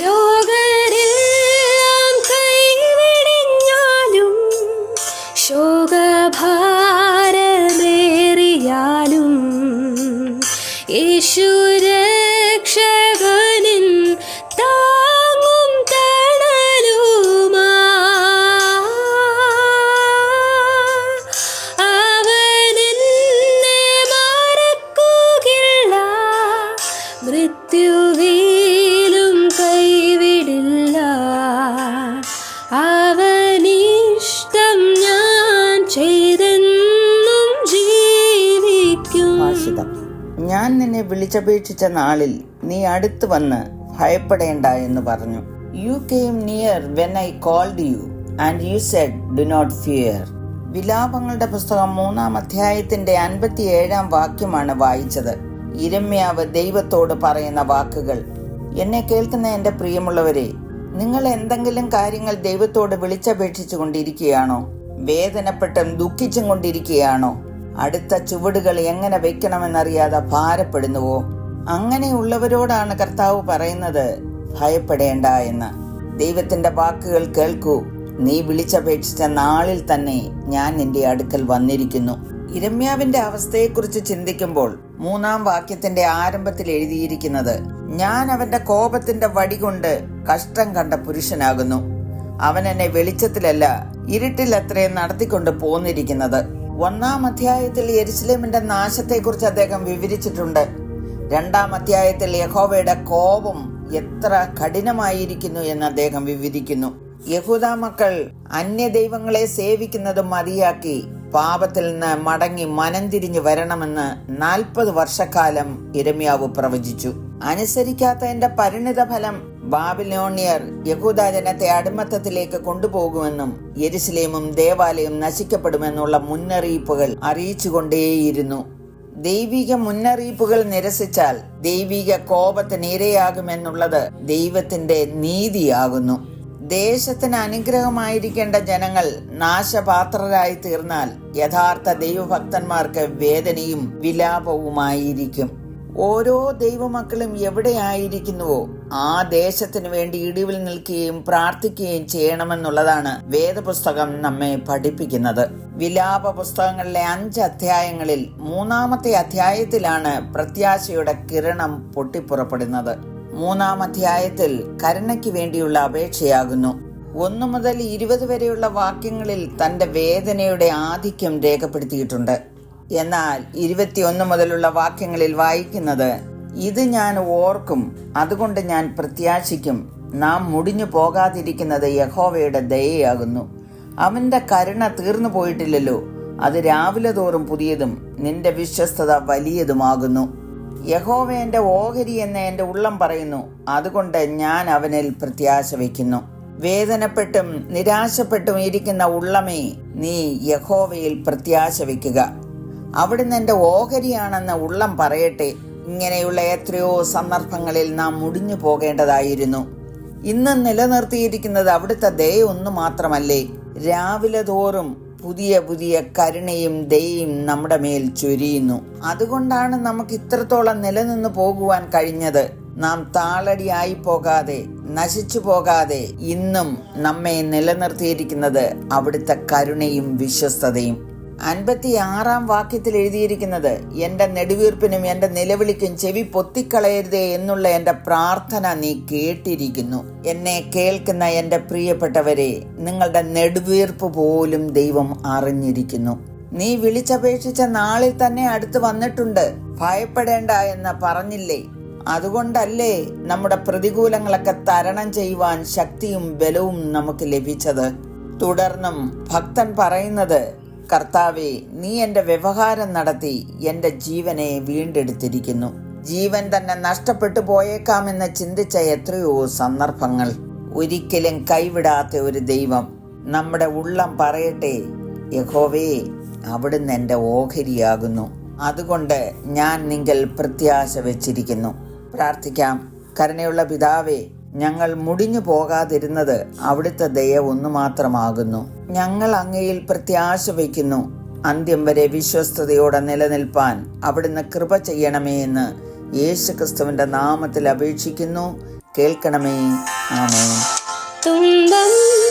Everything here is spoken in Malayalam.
ലോകരെല്ലാം കൈവിടിഞ്ഞാലും ശോകഭാരമേറിയാലും യേശു വിളിച്ചപേക്ഷിച്ച നാളിൽ നീ അടുത്തു വന്ന് ഭയപ്പെടേണ്ട എന്ന് പറഞ്ഞു. You came near when I called you and you said do not fear വിലാപങ്ങളുടെ പുസ്തകം മൂന്നാം അധ്യായത്തിന്റെ അൻപത്തി ഏഴാം വാക്യമാണ് വായിച്ചത്. ഇരമ്യാവ് ദൈവത്തോട് പറയുന്ന വാക്കുകൾ. എന്നെ കേൾക്കുന്ന എന്റെ പ്രിയമുള്ളവരെ നിങ്ങൾ എന്തെങ്കിലും കാര്യങ്ങൾ ദൈവത്തോട് വിളിച്ചപേക്ഷിച്ചു കൊണ്ടിരിക്കുകയാണോ വേദനപ്പെട്ടും ദുഃഖിച്ചും കൊണ്ടിരിക്കുകയാണോ? അടുത്ത ചുവടുകൾ എങ്ങനെ വെക്കണമെന്നറിയാതെ ഭാരപ്പെടുന്നുവോ? അങ്ങനെയുള്ളവരോടാണ് കർത്താവ് പറയുന്നത് ഭയപ്പെടേണ്ട എന്ന്. ദൈവത്തിന്റെ വാക്കുകൾ കേൾക്കൂ. നീ വിളിച്ചപേക്ഷിച്ച നാളിൽ തന്നെ ഞാൻ നിന്റെ അടുക്കൽ വന്നിരിക്കുന്നു. ഇരമ്യാവിന്റെ അവസ്ഥയെക്കുറിച്ച് ചിന്തിക്കുമ്പോൾ മൂന്നാം വാക്യത്തിന്റെ ആരംഭത്തിൽ എഴുതിയിരിക്കുന്നത് ഞാൻ അവന്റെ കോപത്തിന്റെ വടി കൊണ്ട് കഷ്ടം കണ്ട പുരുഷനാകുന്നു. അവൻ എന്നെ വെളിച്ചത്തിലല്ല ഇരുട്ടിൽ അത്രയും നടത്തിക്കൊണ്ട് പോന്നിരിക്കുന്നത്. ഒന്നാം അധ്യായത്തിൽ യെരുസലേമിന്റെ നാശത്തെക്കുറിച്ച് അദ്ദേഹം വിവരിച്ചിട്ടുണ്ട്. രണ്ടാം അധ്യായത്തിൽ യഹോവയുടെ കോപം എത്ര കഠിനമായിരിക്കുന്നു എന്ന് അദ്ദേഹം വിവരിക്കുന്നു. യഹൂദ മക്കൾ അന്യ ദൈവങ്ങളെ സേവിക്കുന്നത് മതിയാക്കി പാപത്തിൽ നിന്ന് മടങ്ങി മനം തിരിഞ്ഞു വരണമെന്ന് നാൽപ്പത് വർഷക്കാലം ഇരമ്യാവ് പ്രവചിച്ചു. അനുസരിക്കാത്തതിന്റെ പരിണിത ഫലം ബാബിലോണിയർ യഹൂദ ജനത്തെ അടിമത്തത്തിലേക്ക് കൊണ്ടുപോകുമെന്നും യെരുസലേമും ദേവാലയം നശിക്കപ്പെടുമെന്നുള്ള മുന്നറിയിപ്പുകൾ അറിയിച്ചുകൊണ്ടേയിരുന്നു. ദൈവിക മുന്നറിയിപ്പുകൾ നിരസിച്ചാൽ ദൈവിക കോപത്തിന് ഇരയാകുമെന്നുള്ളത് ദൈവത്തിന്റെ നീതിയാകുന്നു. ദേശത്തിന് അനുഗ്രഹമായിരിക്കേണ്ട ജനങ്ങൾ നാശപാത്രരായി തീർന്നാൽ യഥാർത്ഥ ദൈവഭക്തന്മാർക്ക് വേദനയും വിലാപവുമായിരിക്കും. ഓരോ ദൈവമക്കളും എവിടെയായിരിക്കുന്നുവോ ആ ദേശത്തിന് വേണ്ടി ഇടിവിൽ നിൽക്കുകയും പ്രാർത്ഥിക്കുകയും ചെയ്യണമെന്നുള്ളതാണ് വേദപുസ്തകം നമ്മെ പഠിപ്പിക്കുന്നത്. വിലാപ പുസ്തകങ്ങളിലെ അഞ്ച് അധ്യായങ്ങളിൽ മൂന്നാമത്തെ അധ്യായത്തിലാണ് പ്രത്യാശയുടെ കിരണം പൊട്ടിപ്പുറപ്പെടുന്നത്. മൂന്നാം അധ്യായത്തിൽ കരുണയ്ക്ക് വേണ്ടിയുള്ള അപേക്ഷയാകുന്നു. ഒന്നു മുതൽ ഇരുപത് വരെയുള്ള വാക്യങ്ങളിൽ തന്റെ വേദനയുടെ ആധിക്യം രേഖപ്പെടുത്തിയിട്ടുണ്ട്. എന്നാൽ ഇരുപത്തിയൊന്ന് മുതലുള്ള വാക്യങ്ങളിൽ വായിക്കുന്നത് ഇത് ഞാൻ ഓർക്കും അതുകൊണ്ട് ഞാൻ പ്രത്യാശിക്കും നാം മുടിഞ്ഞു പോകാതിരിക്കുന്നത് യഹോവയുടെ ദയയാകുന്നു. അവന്റെ കരുണ തീർന്നു പോയിട്ടില്ലല്ലോ അത് രാവിലെ തോറും പുതിയതും നിന്റെ വിശ്വസ്തത വലിയതുമാകുന്നു. യഹോവ എന്റെ ഓഹരി എന്ന് എന്റെ ഉള്ളം പറയുന്നു അതുകൊണ്ട് ഞാൻ അവനിൽ പ്രത്യാശ വയ്ക്കുന്നു. വേദനപ്പെട്ടും നിരാശപ്പെട്ടും ഇരിക്കുന്ന ഉള്ളമേ നീ യഹോവയിൽ പ്രത്യാശ വയ്ക്കുക. അവിടുന്ന് എന്റെ ഓഹരിയാണെന്ന് ഉള്ളം പറയട്ടെ. ഇങ്ങനെയുള്ള എത്രയോ സന്ദർഭങ്ങളിൽ നാം മുടിഞ്ഞു പോകേണ്ടതായിരുന്നു. ഇന്ന് നിലനിർത്തിയിരിക്കുന്നത് അവിടുത്തെ ദയ ഒന്നു മാത്രമല്ലേ. രാവിലെ തോറും പുതിയ പുതിയ കരുണയും ദയയും നമ്മുടെ മേൽ ചൊരിയുന്നു. അതുകൊണ്ടാണ് നമുക്ക് ഇത്രത്തോളം നിലനിന്ന് പോകുവാൻ കഴിഞ്ഞത്. നാം താളടിയായി പോകാതെ നശിച്ചു പോകാതെ ഇന്നും നമ്മെ നിലനിർത്തിയിരിക്കുന്നത് അവിടുത്തെ കരുണയും വിശ്വസ്തതയും. അൻപത്തി ആറാം വാക്യത്തിൽ എഴുതിയിരിക്കുന്നത് എന്റെ നെടുവീർപ്പിനും എന്റെ നിലവിളിക്കും ചെവി പൊത്തിക്കളയരുതേ എന്നുള്ള എന്റെ പ്രാർത്ഥന നീ കേട്ടിരിക്കുന്നു. എന്നെ കേൾക്കുന്ന എന്റെ പ്രിയപ്പെട്ടവരെ നിങ്ങളുടെ നെടുവീർപ്പ് പോലും ദൈവം അറിഞ്ഞിരിക്കുന്നു. നീ വിളിച്ചപേക്ഷിച്ച നാളിൽ തന്നെ അടുത്ത് വന്നിട്ടുണ്ട്. ഭയപ്പെടേണ്ട എന്ന് പറഞ്ഞില്ലേ? അതുകൊണ്ടല്ലേ നമ്മുടെ പ്രതികൂലങ്ങളൊക്കെ തരണം ചെയ്യുവാൻ ശക്തിയും ബലവും നമുക്ക് ലഭിച്ചത്. തുടർന്നും ഭക്തൻ പറയുന്നത് കർത്താവെ നീ എന്റെ വ്യവഹാരം നടത്തി എന്റെ ജീവനെ വീണ്ടെടുത്തിരിക്കുന്നു. ജീവൻ തന്നെ നഷ്ടപ്പെട്ടു പോയേക്കാമെന്ന് ചിന്തിച്ച എത്രയോ സന്ദർഭങ്ങൾ. ഒരിക്കലും കൈവിടാത്ത ഒരു ദൈവം നമ്മുടെ ഉള്ളം പറയട്ടെ. യഹോവേ അവിടുന്ന് എന്റെ ഓഹരിയാകുന്നു. അതുകൊണ്ട് ഞാൻ നിങ്ങൾ പ്രത്യാശ വെച്ചിരിക്കുന്നു. പ്രാർത്ഥിക്കാം. കരുണയുള്ള പിതാവേ ഞങ്ങൾ മുടിഞ്ഞു പോകാതിരുന്നത് അവിടുത്തെ ദയ ഒന്നു മാത്രമാകുന്നു. ഞങ്ങൾ അങ്ങയിൽ പ്രത്യാശ വയ്ക്കുന്നു അന്ത്യം വരെ വിശ്വസ്തയോടെ നിലനിൽപ്പാൻ അവിടുന്ന് കൃപ ചെയ്യണമേ എന്ന് യേശു ക്രിസ്തുവിന്റെ നാമത്തിൽ അപേക്ഷിക്കുന്നു. കേൾക്കണമേ. ആമേ തുമ്പം